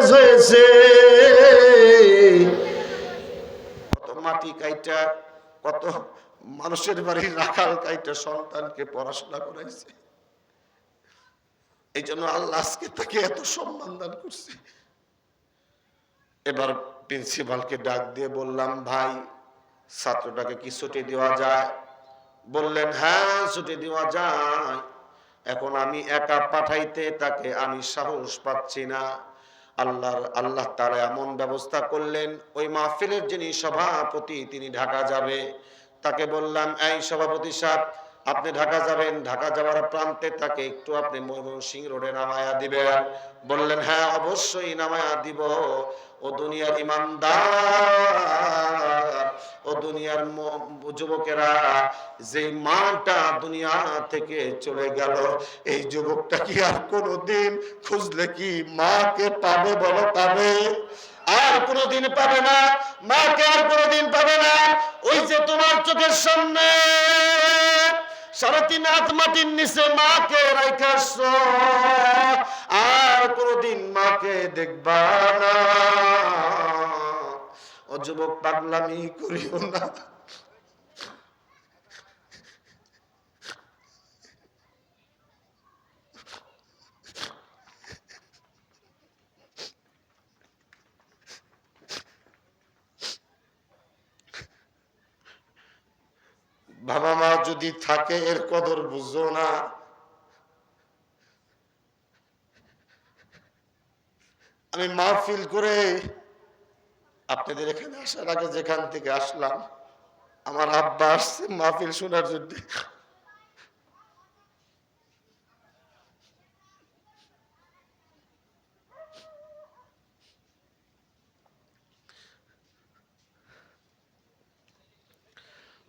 College হয়েছে। কত মাটি কাইটা, কত মানুষের বাড়ির রাখাল কাইটা সন্তানকে পড়াশোনা এই জন্য আল্লাহ আজকে তাকে এত সম্মান দান করছে। এবার প্রিন্সিপালকে ডাক দিয়ে বললাম, ভাই, ছাত্রটাকে কি ছুটি দেওয়া যায়? বললেন হ্যাঁ ছুটি দেওয়া যায়। এখন আমি একা পাঠাইতে তাকে আমি সাহস পাচ্ছি না। আল্লাহর, আল্লাহ তারা এমন ব্যবস্থা করলেন, ওই মাহফিলের যিনি সভাপতি তিনি ঢাকা যাবে। তাকে বললাম, এই সভাপতি সাহেব আপনি ঢাকা যাবেন, ঢাকা যাওয়ার প্রান্তে তাকে একটু আপনি ময়মনসিং রোডে নামায়া দিবেন। বললেন হ্যাঁ অবশ্যই নামায়া দিব। ও দুনিয়ার ইমানদার, ও দুনিয়ার যুবকেরা, যে মাটা দুনিয়া থেকে চলে গেল, এই যুবকটা কি আর কোনোদিন খুঁজলে কি মাকে পাবে বলো পাবে? আর কোনোদিন পাবে না, মাকে আর কোনোদিন পাবে না। ওই যে তোমার চোখের সামনে সাড়ে তিন হাত মাটির নিচে মাকে রাইখাস আর কোনোদিন মাকে দেখবা না। ও যুবক পাগলামি করিও না। বাবা মা যদি থাকে, এর কদর বুঝো না। আমি মাহফিল করে আপনাদের এখানে আসার আগে যেখান থেকে আসলাম, আমার আব্বা আসছে মাহফিল শোনার জন্য।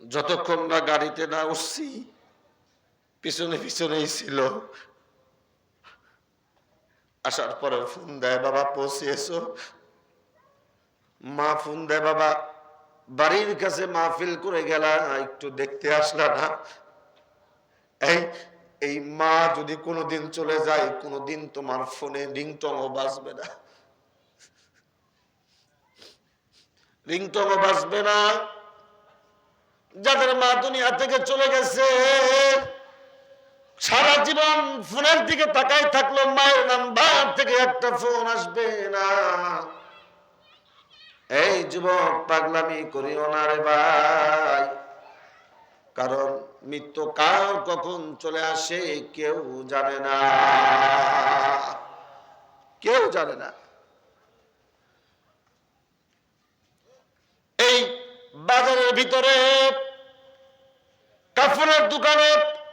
যতক্ষণ না গাড়িতে না উঠছি, পিছনে পিছনেই ছিল। আসার পরে ফোন দেয়, বাবা পৌঁছিয়েছো মা ফোন দেয়, বাবা, বাড়ির কাছে মাহফিল করে গেলা, একটু দেখতে আসলা না? এই এই মা যদি কোনোদিন চলে যায়, কোনোদিন তোমার ফোনে রিংটংও বাজবে না। রিংটংও বাজবে না। যাদের মা দুনিয়া থেকে চলে গেছে, সারা জীবন ফোনের দিকে তাকাই থাকল, মায়ের নাম্বার থেকে একটা ফোন আসবে না। এই যুবক, পাগলামি করিও না রে ভাই। কারণ মৃত্যু কার কখন চলে আসে কেউ জানে না। কেউ জানে না। এই বাজারের ভিতরে কাফনের দোকানে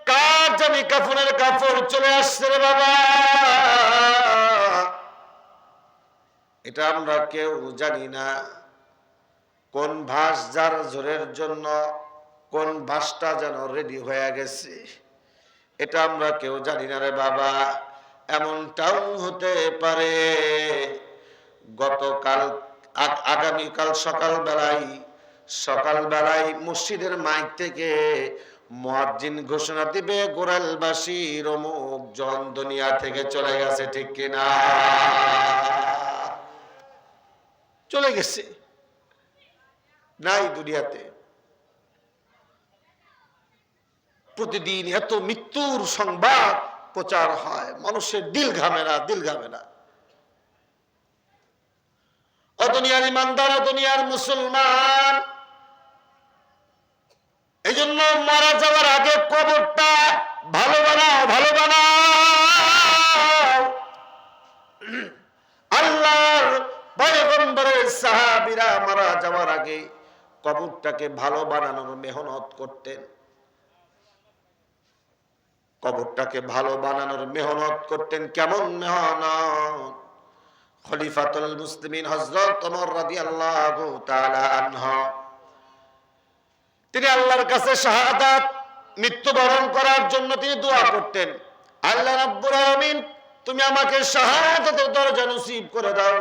কার জানি কাফনের কাপড় চলে আসছে রে বাবা? এটা আমরা কেউ জানি না। কোন ভাস যার জোরের জন্য, কোন ভাসটা যেন রেডি হয়ে গেছে, এটা আমরা কেউ জানি না রে বাবা। এমনটাও হতে পারে, গতকাল আগামীকাল সকাল বেলায় সকাল বেলায় মসজিদের মাইক থেকে মুয়াজ্জিন ঘোষণা দিবে গোরালবাসী রমুক জন দুনিয়া থেকে চলে গেছে, ঠিক কিনা? চলে গেছে। নাই দুনিয়াতে। প্রতিদিন এত মৃত্যুর সংবাদ প্রচার হয়, মানুষের দিল ঘামে না, দিল ঘামে না। ও দুনিয়ার ইমানদার, ও দুনিয়ার মুসলমান এই জন্য মারা যাওয়ার আগে কবরটা ভালো বানাও ভালো বানাও। আল্লাহর সাহাবীরা মারা যাওয়ার আগে কবরটাকে ভালো বানানোর মেহনত করতেন। কবরটাকে ভালো বানানোর মেহনত করতেন কেমন মেহনত? খলিফাতুল ওমর রাদিয়াল্লাহু তাআলা আনহু। তিনি আল্লাহর কাছে শাহাদাত, মৃত্যুবরণ করার জন্য তিনি দোয়া করতেন। আল্লাহ রাব্বুল আলামিন, তুমি আমাকে শাহাদাতের দরজা নসিব করে দাও।